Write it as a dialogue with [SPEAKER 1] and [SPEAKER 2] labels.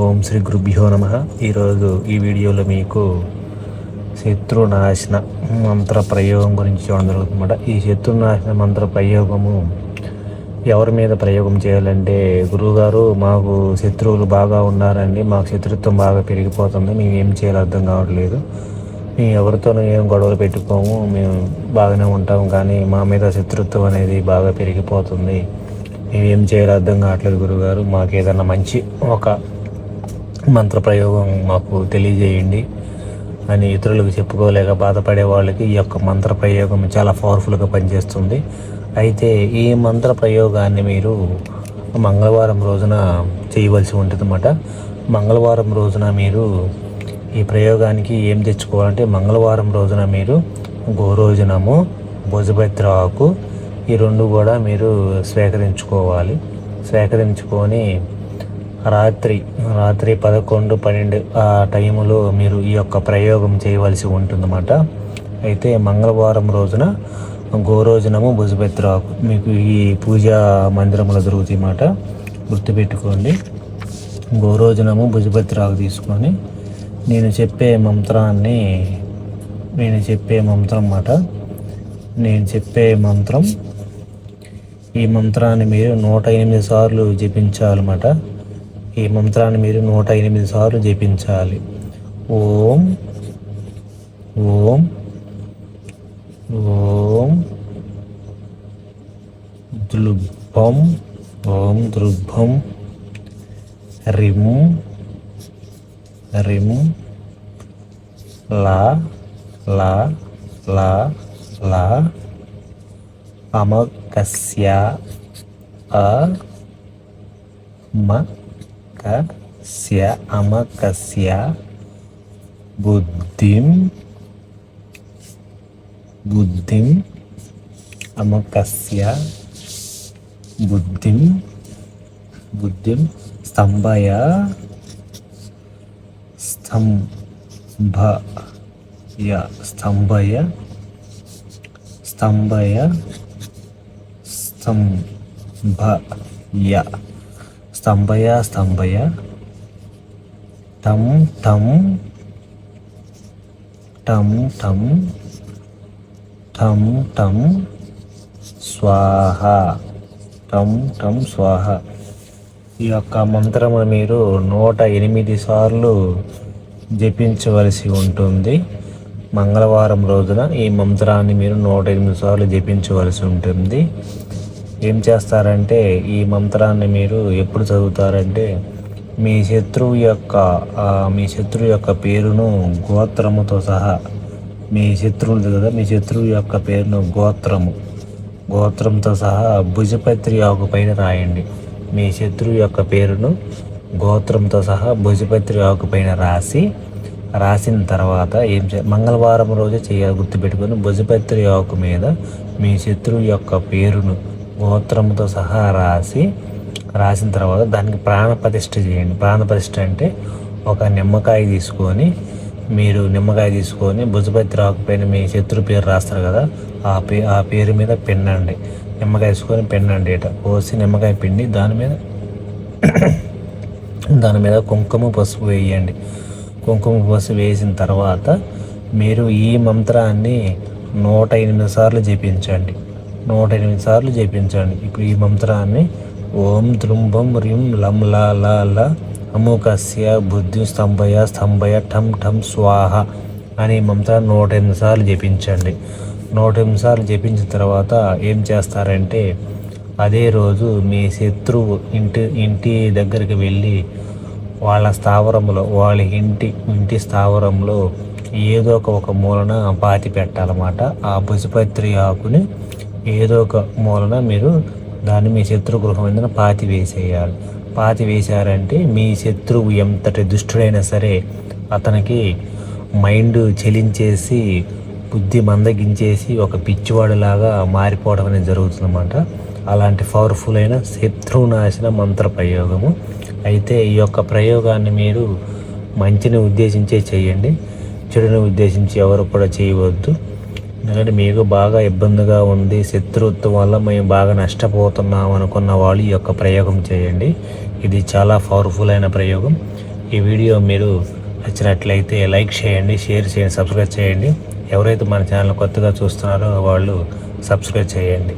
[SPEAKER 1] ఓం శ్రీ గురుభ్యో నమ. ఈరోజు ఈ వీడియోలో మీకు శత్రునాశన మంత్ర ప్రయోగం గురించి చూడడం జరుగుతుందన్నమాట. ఈ శత్రునాశన మంత్ర ప్రయోగము ఎవరి మీద ప్రయోగం చేయాలంటే గురువుగారు మాకు శత్రువులు బాగా ఉన్నారండి మాకు శత్రుత్వం బాగా పెరిగిపోతుంది మేము ఏం చేయాలో అర్థం కావట్లేదు. మేము ఎవరితోనూ ఏం గొడవలు పెట్టుకోము మేము బాగానే ఉంటాము కానీ మా మీద శత్రుత్వం అనేది బాగా పెరిగిపోతుంది. మేము ఏం చేయాలో అర్థం కావట్లేదు గురుగారు మాకు ఏదైనా మంచి ఒక మంత్ర ప్రయోగం మాకు తెలియజేయండి అని ఇతరులకు చెప్పుకోలేక బాధపడే వాళ్ళకి ఈ యొక్క మంత్ర ప్రయోగం చాలా పవర్ఫుల్గా పనిచేస్తుంది. అయితే ఈ మంత్ర ప్రయోగాన్ని మీరు మంగళవారం రోజున చేయవలసి ఉంటుందన్నమాట. మంగళవారం రోజున మీరు ఈ ప్రయోగానికి ఏం తెచ్చుకోవాలంటే మంగళవారం రోజున మీరు గోరోజనము భుజభద్ర ఆకు ఈ రెండు కూడా మీరు స్వీకరించుకోవాలి. స్వీకరించుకొని రాత్రి రాత్రి పదకొండు పన్నెండు ఆ టైములో మీరు ఈ యొక్క ప్రయోగం చేయవలసి ఉంటుందన్నమాట. అయితే మంగళవారం రోజున గోరోజనము భుజపెత్రాకు మీకు ఈ పూజా మందిరంలో దొరుకుతాయి అన్నమాట గుర్తుపెట్టుకోండి. గోరోజనము భుజపత్రాకు తీసుకొని నేను చెప్పే మంత్రాన్ని నేను చెప్పే మంత్రం అన్నమాట నేను చెప్పే మంత్రం ఈ మంత్రాన్ని మీరు నూట ఎనిమిది సార్లు జపించాలన్నమాట. ఈ మంత్రాన్ని మీరు నూట ఎనిమిది సార్లు జపించాలి. ఓం ఓం ఓం దృభం ఓం దృభం రిం రిం లా లా లా లా అమకస్య అ మ కస్య అమకస్య బుద్ధిం బుద్ధిం అమకస్య బుద్ధిం బుద్ధిం స్తంభయ స్తంభయ స్తంభయ స్తంభయ స్తంభయ స్తంభయ స్తంభయ. టం టం టం టం. టం టం స్వాహ. టం టం స్వాహ. ఈ యొక్క మంత్రము మీరు నూట ఎనిమిది సార్లు జపించవలసి ఉంటుంది. మంగళవారం రోజున ఈ మంత్రాన్ని మీరు నూట ఎనిమిది సార్లు జపించవలసి ఉంటుంది. ఏం చేస్తారంటే ఈ మంత్రాన్ని మీరు ఎప్పుడు చదువుతారంటే మీ శత్రువు యొక్క మీ శత్రువు యొక్క పేరును గోత్రముతో సహా మీ శత్రువులు కదా మీ శత్రువు యొక్క పేరును గోత్రము గోత్రంతో సహా భుజపత్రి ఆకు పైన రాయండి. మీ శత్రువు యొక్క పేరును గోత్రంతో సహా భుజపత్రి ఆకు పైన రాసి రాసిన తర్వాత ఏం చే మంగళవారం రోజు చేయాలి గుర్తుపెట్టుకొని భుజపత్రి ఆకు మీద మీ శత్రువు యొక్క పేరును గోత్రంతో సహా రాసి రాసిన తర్వాత దానికి ప్రాణప్రతిష్ఠ చేయండి. ప్రాణప్రతిష్ఠ అంటే ఒక నిమ్మకాయ తీసుకొని మీరు నిమ్మకాయ తీసుకొని భుజపతి రాకపోయిన మీ శత్రు పేరు రాస్తారు కదా ఆ పే ఆ పేరు మీద పిండండి. నిమ్మకాయ తీసుకొని పిండండి ఇట కోసి నిమ్మకాయ పిండి దాని మీద దాని మీద కుంకుమ పసుపు వేయండి. కుంకుమ పసుపు వేసిన తర్వాత మీరు ఈ మంత్రాన్ని నూట ఎనిమిది సార్లు జపించండి. నూట ఎనిమిది సార్లు జపించండి. ఇప్పుడు ఈ మంత్రాన్ని ఓం త్రుంభం రిం లం లా లా ల అముకస్య బుద్ధి స్తంభయ స్తంభయ ఠం ఠం స్వాహ అనే మంత్రాన్ని నూట ఎనిమిది సార్లు జపించండి. నూట ఎనిమిది సార్లు జపించిన తర్వాత ఏం చేస్తారంటే అదే రోజు మీ శత్రువు ఇంటి ఇంటి దగ్గరికి వెళ్ళి వాళ్ళ స్థావరంలో వాళ్ళ ఇంటి ఇంటి స్థావరంలో ఏదో ఒక ఒక మూలన పాతి పెట్టాలన్నమాట. ఆ పసుపత్రి ఆకుని ఏదో ఒక మూలన మీరు దాన్ని మీ శత్రు గృహం మీద పాతి వేసేయాలి. పాతి వేశారంటే మీ శత్రువు ఎంతటి దుష్టుడైనా సరే అతనికి మైండ్ చెలించేసి బుద్ధి మందగించేసి ఒక పిచ్చివాడిలాగా మారిపోవడం అనేది జరుగుతుందన్నమాట. అలాంటి పవర్ఫుల్ అయిన శత్రునాశన మంత్ర ప్రయోగము అయితే ఈ యొక్క ప్రయోగాన్ని మీరు మంచిని ఉద్దేశించే చేయండి. చెడుని ఉద్దేశించి ఎవరు కూడా చేయవద్దు. ఎందుకంటే మీకు బాగా ఇబ్బందిగా ఉంది శత్రుత్వం వల్ల మేము బాగా నష్టపోతున్నాం అనుకున్న వాళ్ళు ఈ యొక్క ప్రయోగం చేయండి. ఇది చాలా పవర్ఫుల్ అయిన ప్రయోగం. ఈ వీడియో మీరు నచ్చినట్లయితే లైక్ చేయండి షేర్ చేయండి సబ్స్క్రైబ్ చేయండి. ఎవరైతే మన ఛానల్ కొత్తగా చూస్తున్నారో వాళ్ళు సబ్స్క్రైబ్ చేయండి.